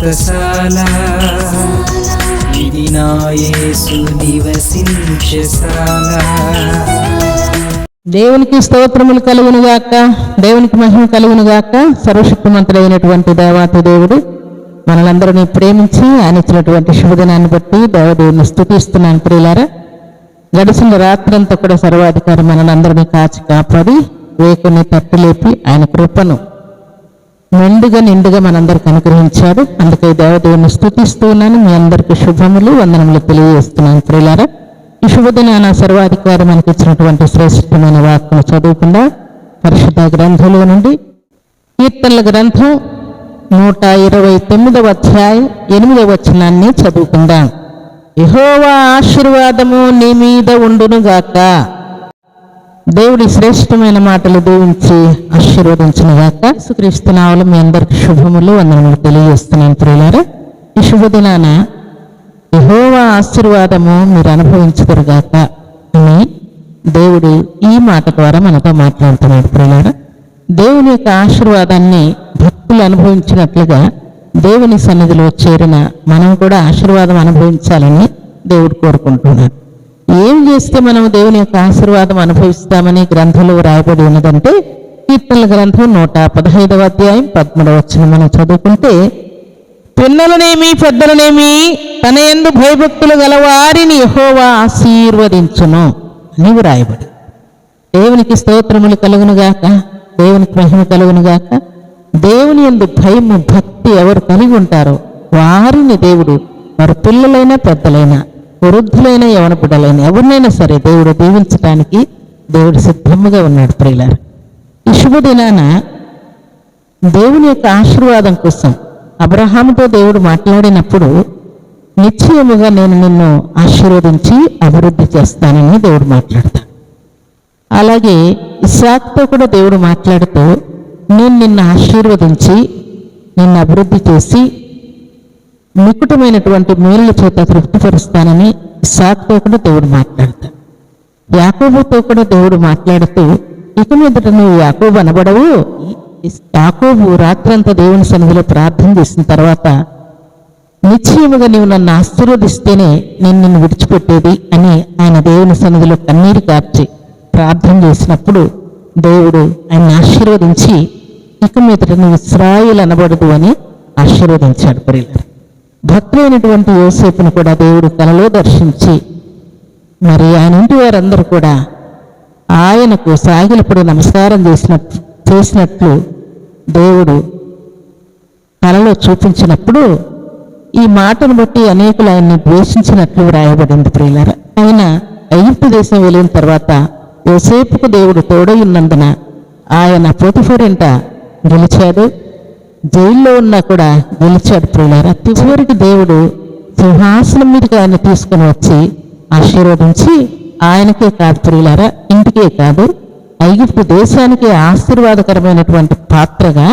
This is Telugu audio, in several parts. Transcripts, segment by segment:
వ్రతశాల ఇది నా యేసు నివసించశాల దేవునికి స్తోత్రములు కలుగును గాక. దేవునికి మహిమ కలుగును గాక. సర్వశక్తిమంతుడైనటువంటి దేవాతి దేవుడు మనలందరినీ ప్రేమించి ఆయన ఇచ్చినటువంటి శుభదినాన్ని బట్టి దేవదేవుని స్థుతిస్తున్నాను ప్రియులారా. గడిచిన రాత్రంతా కూడా సర్వాధికారి మనలందరినీ కాచి కాపాడి వేకుని తట్టిలేపి ఆయన కృపను నిండుగా నిండుగా మనందరికి అనుగ్రహించాడు అందుకే దేవదేవుని స్థుతిస్తూ ఉన్నాను. మీ అందరికి శుభములు వందనములు తెలియజేస్తున్నాను. ప్రియులారా ఈ శుభదినాన సర్వాధికారి మనకి ఇచ్చినటువంటి శ్రేష్టమైన వాక్కును చదువుకుండా పరిశుద్ధ గ్రంథంలో నుండి కీర్తనల గ్రంథం నూట ఇరవై తొమ్మిదవ అధ్యాయం ఎనిమిదవ వచనాన్ని చదువుకుందాం. యహోవా ఆశీర్వాదము నీ మీద ఉండునుగాక. దేవుడి శ్రేష్టమైన మాటలు దీవించి ఆశీర్వదించిన గాక యేసుక్రీస్తు మీ అందరికి శుభములు వందనములు తెలియజేస్తున్నాను ప్రియులారా. ఈ శుభదినాన యహోవా ఆశీర్వాదము మీరు అనుభవించుదురు గాక. అని దేవుడు ఈ మాట ద్వారా మనతో మాట్లాడుతున్నాడు ప్రియులారా. దేవుని యొక్క ఆశీర్వాదాన్ని భక్తులు అనుభవించినట్లుగా దేవుని సన్నిధిలో చేరిన మనం కూడా ఆశీర్వాదం అనుభవించాలని దేవుడు కోరుకుంటున్నాడు. ఏం చేస్తే మనం దేవుని యొక్క ఆశీర్వాదం అనుభవిస్తామని గ్రంథంలో రాయబడి ఉన్నదంటే కీర్తనల గ్రంథం నూట పదహైదవ అధ్యాయం పదమూడవ వచ్చిన మనం చదువుకుంటే పిల్లలనేమి పెద్దలనేమి తన ఎందు భయభక్తులు గల వారిని ఆశీర్వదించును అని వ్రాయబడి. దేవునికి స్తోత్రములు కలుగునుగాక దేవునికి మహిమ కలుగునుగాక దేవుని ఎందు భయము భక్తి ఎవరు కలిగి ఉంటారో వారిని దేవుడు వారి పిల్లలైనా పెద్దలైనా వృద్ధులైన యవన బిడ్డలైన ఎవరినైనా సరే దేవుడు దీవించడానికి దేవుడు సిద్ధముగా ఉన్నాడు ప్రియులారు. ఈ శుభదినాన దేవుని యొక్క ఆశీర్వాదం కోసం అబ్రహాముతో దేవుడు మాట్లాడినప్పుడు నిశ్చయముగా నేను నిన్ను ఆశీర్వదించి అభివృద్ధి చేస్తానని దేవుడు మాట్లాడతాడు. అలాగే ఇసాక్తో కూడా దేవుడు మాట్లాడుతూ నేను నిన్ను ఆశీర్వదించి నిన్ను అభివృద్ధి చేసి నికుటమైనటువంటి మేలుల చేత తృప్తిపరుస్తానని ఇసాక్తో కూడా దేవుడు మాట్లాడతాడు. యాకోబుతో కూడా దేవుడు మాట్లాడుతూ ఇక మీదట నువ్వు యాకోబు అనబడవు. యాకోబు రాత్రంతా దేవుని సన్నిధిలో ప్రార్థన చేసిన తర్వాత నిశ్చయముగా నీవు నన్ను ఆశీర్వదిస్తేనే నేను నిన్ను విడిచిపెట్టేది అని ఆయన దేవుని సన్నిధిలో కన్నీరు కార్చి ప్రార్థన చేసినప్పుడు దేవుడు ఆయన ఆశీర్వదించి ఇక మీదట నువ్వు ఇస్రాయిల్ అనబడదు అని ఆశీర్వదించాడు పరిలారు భక్తులైనటువంటి యోసేపును కూడా దేవుడు కలలో దర్శించి మరి ఆయన ఇంటి వారందరూ కూడా ఆయనకు సాగిలపడి నమస్కారం చేసిన చేసినట్లు దేవుడు కలలో చూపించినప్పుడు ఈ మాటను బట్టి అనేకులు ఆయన్ని ద్వేషించినట్లు వ్రాయబడింది ప్రియులర. ఆయన ఐగుప్తు దేశం వెళ్ళిన తర్వాత యోసేపుకు దేవుడు తోడై ఉన్నందున ఆయన పోతిఫరింట గెలిచాడు జైల్లో ఉన్నా కూడా గెలిచాడు ప్రియులారా. చివరికి దేవుడు సింహాసనం మీదకి ఆయన తీసుకుని వచ్చి ఆశీర్వదించి ఆయనకే కాదు ప్రియులారా ఇంటికే కాదు ఐగుప్తు దేశానికి ఆశీర్వాదకరమైనటువంటి పాత్రగా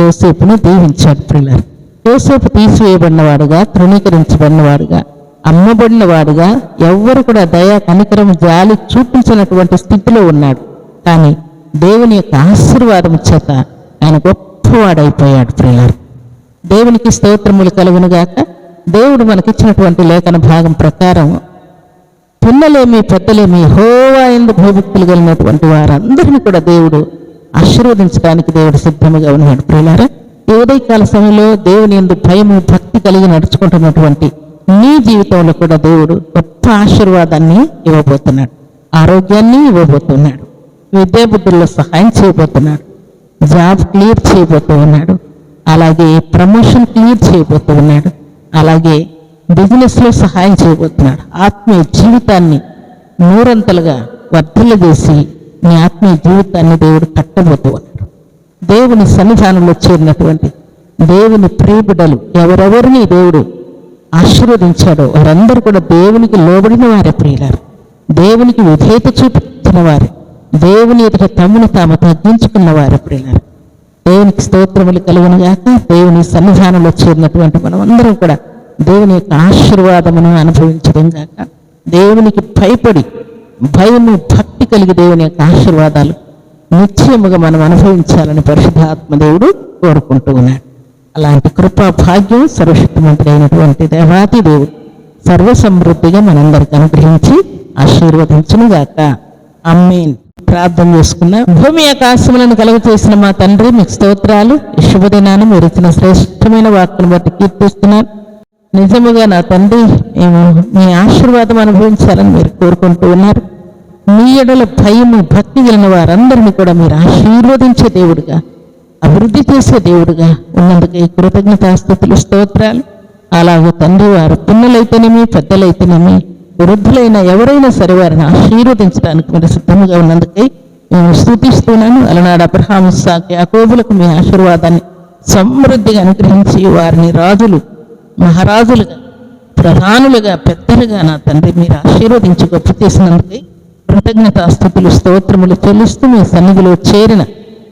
యోసేపును దీవించాడు ప్రియులారు. యోసేపు తీసివేయబడినవాడుగా తృణీకరించబడినవాడుగా అమ్మబడినవాడుగా ఎవ్వరు కూడా దయా కనికరం జాలి చూపించినటువంటి స్థితిలో ఉన్నాడు. కానీ దేవుని యొక్క ఆశీర్వాదం చేత ఆయన గొప్ప గొప్పవాడైపోయాడు ప్రియులారు. దేవునికి స్తోత్రములు కలుగునుగాక దేవుడు మనకిచ్చినటువంటి లేఖన భాగం ప్రకారం పిల్లలేమి పెద్దలేమి హోవా ఎందు భయభక్తులు కలిగినటువంటి వారందరినీ కూడా దేవుడు ఆశీర్వదించడానికి దేవుడు సిద్ధముగా ఉన్నాడు ప్రియులారా. ఈ ఉదయకాల సమయంలో దేవుని ఎందు భయము భక్తి కలిగి నడుచుకుంటున్నటువంటి నీ జీవితంలో కూడా దేవుడు గొప్ప ఆశీర్వాదాన్ని ఇవ్వబోతున్నాడు. ఆరోగ్యాన్ని ఇవ్వబోతున్నాడు. విద్యాబుద్ధుల్లో సహాయం చేయబోతున్నాడు. జాబ్ క్లియర్ చేయబోతూ ఉన్నాడు. అలాగే ప్రమోషన్ క్లియర్ చేయబోతూ ఉన్నాడు. అలాగే బిజినెస్లో సహాయం చేయబోతున్నాడు. ఆత్మీయ జీవితాన్ని నూరంతలుగా వర్ధల చేసి నీ ఆత్మీయ జీవితాన్ని దేవుడు కట్టబోతూ ఉన్నాడు. దేవుని సన్నిధానంలో చేరినటువంటి దేవుని ప్రియబిడలు ఎవరెవరిని దేవుడు ఆశీర్వదించాడో వారందరూ కూడా దేవునికి లోబడిన వారే ప్రియులారు. దేవునికి విధేయత చూపించిన వారే. దేవుని ఎదుట తమ్మును తాము తగ్గించుకున్న వారే ప్రియులారు దేవునికి స్తోత్రములు కలుగును గాక దేవుని సన్నిధానంలో చేరినటువంటి మనం అందరం కూడా దేవుని యొక్క ఆశీర్వాదమును అనుభవించడం గాక దేవునికి భయపడి భయము భక్తి కలిగి దేవుని యొక్క ఆశీర్వాదాలు నిశ్చయముగా మనం అనుభవించాలని పరిశుద్ధాత్మ దేవుడు కోరుకుంటూ ఉన్నాడు. అలాంటి కృపా భాగ్యం సర్వశక్తిమంతుడు అయినటువంటి దేవాతి దేవుడు సర్వసమృద్ధిగా మనందరికి అనుగ్రహించి ఆశీర్వదించునుగాక అమ్మేన్ ప్రార్థన చేసుకున్న. భూమి ఆకాశములను కలుగు చేసిన మా తండ్రి మీకు స్తోత్రాలు. శుభదినాన్ని మీరు ఇచ్చిన శ్రేష్టమైన వాక్కును బట్టి కీర్తిస్తున్నాను. నిజముగా నా తండ్రి మేము మీ ఆశీర్వాదం అనుభవించాలని మీరు కోరుకుంటూ ఉన్నారు. మీ ఎడల భయము భక్తి కలిగిన వారందరినీ కూడా మీరు ఆశీర్వదించే దేవుడుగా అభివృద్ధి చేసే దేవుడుగా ఉన్నందుకు ఈ కృతజ్ఞతాస్థుతులు స్తోత్రాలు. అలాగే తండ్రి వారు పిన్నలైతేనేమి పెద్దలైతేనేమి వృద్ధులైన ఎవరైనా సరే వారిని ఆశీర్వదించడానికి మీరు సిద్ధంగా ఉన్నందుకై మేము స్థుతిస్తున్నాను. అలనాడు అబ్రహాం సాకి అకోబులకు మీ ఆశీర్వాదాన్ని సమృద్ధిగా అనుగ్రహించి వారిని రాజులు మహారాజులుగా ప్రధానులుగా పెద్దలుగా నా తండ్రి మీరు ఆశీర్వదించి గొప్ప చేసినందుకై కృతజ్ఞతాస్థుతులు స్తోత్రములు చెల్లిస్తూ మీ సన్నిధిలో చేరిన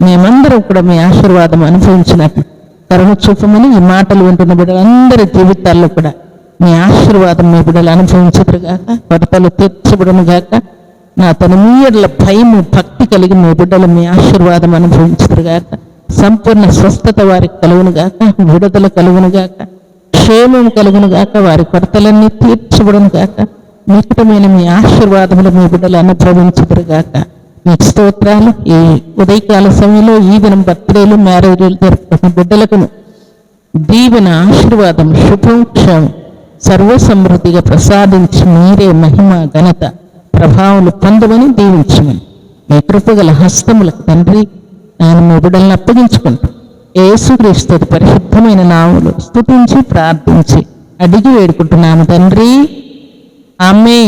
మేమందరం కూడా మీ ఆశీర్వాదం అనుభవించినట్లు కరుణ చూపమని ఈ మాటలు వింటున్న బిడ్డలందరి జీవితాల్లో కూడా మీ ఆశీర్వాదం మీ బిడ్డలు అనుభవించదురుగాక కొరతలు తీర్చబడును గాక. నా తన మీడల భయము భక్తి కలిగి మీ బిడ్డలు మీ ఆశీర్వాదం అనుభవించదురుగాక. సంపూర్ణ స్వస్థత వారికి కలుగునుగాక విడుదల కలుగును గాక. క్షేమం కలుగునుగాక వారి కొరతలన్నీ తీర్చబడును గాక. నికటమైన మీ ఆశీర్వాదములు మీ బిడ్డలు అనుభవించుదురు గాక మీకు స్తోత్రాలు. ఈ ఉదయకాల సమయంలో ఈ దినం బర్త్డేలు మ్యారేజ్లు జరుపుకున్న బిడ్డలకు దీవెన ఆశీర్వాదం శుభం క్షేమం సర్వసమృద్ధిగా ప్రసాదించి మీరే మహిమ ఘనత ప్రభావాలు పొందమని దీవించమని. మీ కృపగల హస్తములకు తండ్రి నేను మీ బిడ్డలను అప్పగించుకుంటూ ఏసుక్రీస్తు పరిశుద్ధమైన నాములు స్థుతించి ప్రార్థించి అడిగి వేడుకుంటున్నాము తండ్రి. ఆమె